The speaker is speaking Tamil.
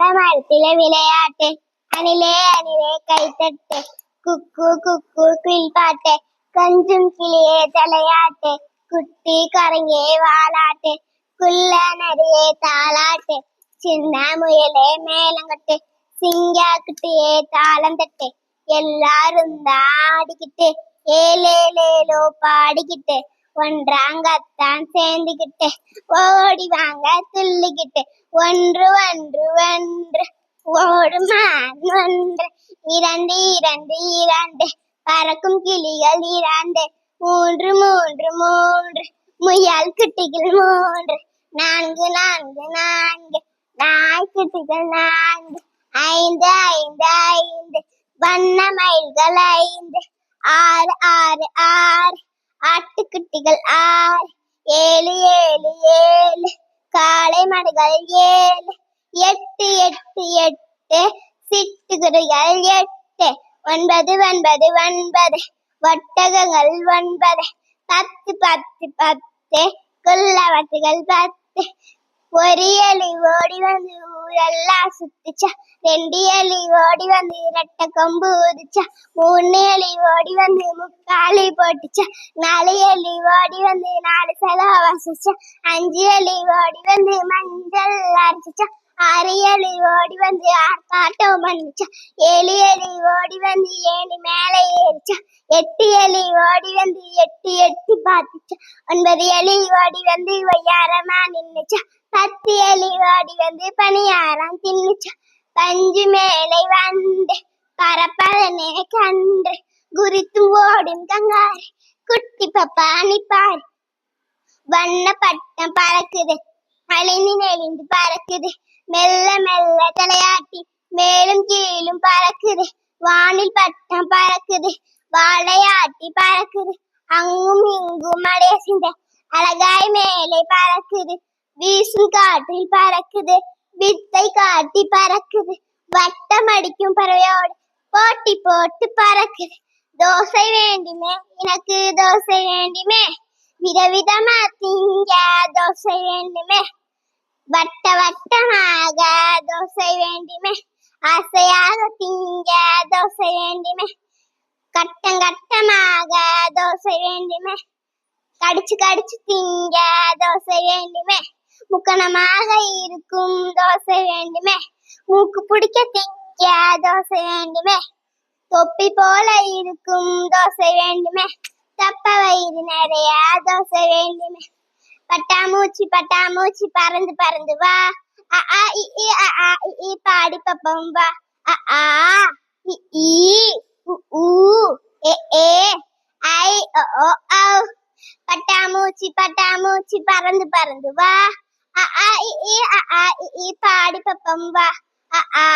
மரத்திலே விளையாட்டு அணிலே அணிலே கைத்தட்டு குக்கு குக்கு குயில் பாட்டு கொஞ்சம் கிளியே தலையாட்டு குட்டி கரங்கே வாலாட்டு குள்ள நரியே தாளாட்டு சின்ன முயலே மேலங்கட்டு சிங்கா குட்டியே தாளம் தட்டு எல்லாரும் தான் ஆடிக்கிட்டு ஏலேலேலோ பாடிக்கிட்டு ஒன்றாங்கத்தான் சேர்ந்துக்கிட்டு ஓடி வாங்க துள்ளிக்கிட்டு ஒன்று ஒன்று ஒன்று ஓடுமா ஒன்று இரண்டு இரண்டு இரண்டு பறக்கும் கிளிகள் இரண்டு மூன்று மூன்று மூன்று முயல் குட்டிகள் மூன்று நான்கு நான்கு நான்கு நாய் குட்டிகள் நான்கு ஐந்து ஐந்து ஐந்து வண்ண மயில்கள் ஐந்து ஆறு ஆறு ஆறு குட்டிகள் ஆர் ஏழு ஏழு ஏழு காளை மாடுகள் ஏழு எட்டு எட்டு எட்டு சிட்டுக்குருவிகள் எட்டு ஒன்பது ஒன்பது ஒன்பது ஒட்டகங்கள் ஒன்பது பத்து பத்து பத்து குள்ளவட்டுகள் பத்து ஒரு எலி ஓடி வந்து ஊரெல்லாம் சுத்துச்சா. ரெண்டு எலி ஓடி வந்து ரெட்ட கொம்பு ஊதிச்சா மூணு எலி ஓடி வந்து முக்காலி போட்டுச்சா. நாலு எலி ஓடி வந்து நாலு செலவு வசிச்சா. அஞ்சு எலி ஓடி வந்து மஞ்சள் அரைச்சிச்சா. ஆறு எலி ஓடி வந்து ஆர்ப்பாட்டம் பண்ணுச்சா. ஏழு எலி ஓடி வந்து ஏணி மேலே எட்டு எலி ஓடி வந்து எட்டு எட்டு பார்த்துச்சா ஒன்பது எலி ஓடி வந்து ஒய்யாரமா நின்னுச்சா. பத்து எலி ஓடி வந்து பணியாரம் தின்னுச்சா. பஞ்சு மேலே வந்து பரப்பதனே கன்று குறித்து ஓடும் கங்காரு குட்டி பப்பா நிப்பாரு. வண்ண பட்டம் பறக்குது அழிந்து நெளிந்து பறக்குது. மெல்ல மெல்ல தலையாட்டி மேலும் கீழும் பறக்குது. வானில் பட்டம் பறக்குது வாழையாட்டி பறக்குது அங்கும் இங்கும் அடைசிந்த அழகாய் மேலே பறக்குது வீசும் காற்றில் பறக்குது வித்தை காட்டி பறக்குது வட்டம் அடிக்கும் பறவையோடு போட்டி போட்டு பறக்குது தோசை வேண்டுமே எனக்கு தோசை வேண்டுமே விதவிதமா திங்க தோசை வேண்டுமே வட்ட வட்டமாக தோசை வேண்டுமே ஆசையாக திங்க தோசை வேண்டுமே கட்டம் கட்டமாக தோசை வேண்டுமே. கடிச்சு கடிச்சு திங்க தோசை வேண்டுமே. முக்கணமாக இருக்கும் தோசை வேண்டுமே. மூக்கு பிடிக்க திங்க தோசை வேண்டுமே. தொப்பி போல இருக்கும் தோசை வேண்டுமே. தப்ப வயிறு நிறைய தோசை வேண்டுமே. பட்டாமூச்சி பட்டாமூச்சி பறந்து பறந்து வா. அ ஆ இ இ ஆ இ பாடி பப்பம் வா. அ ஆ இ பட்டாமூச்சி பறந்து பறந்து வா அ ஆ இ ஆ இ பாடி பப்பம் வா அ ஆ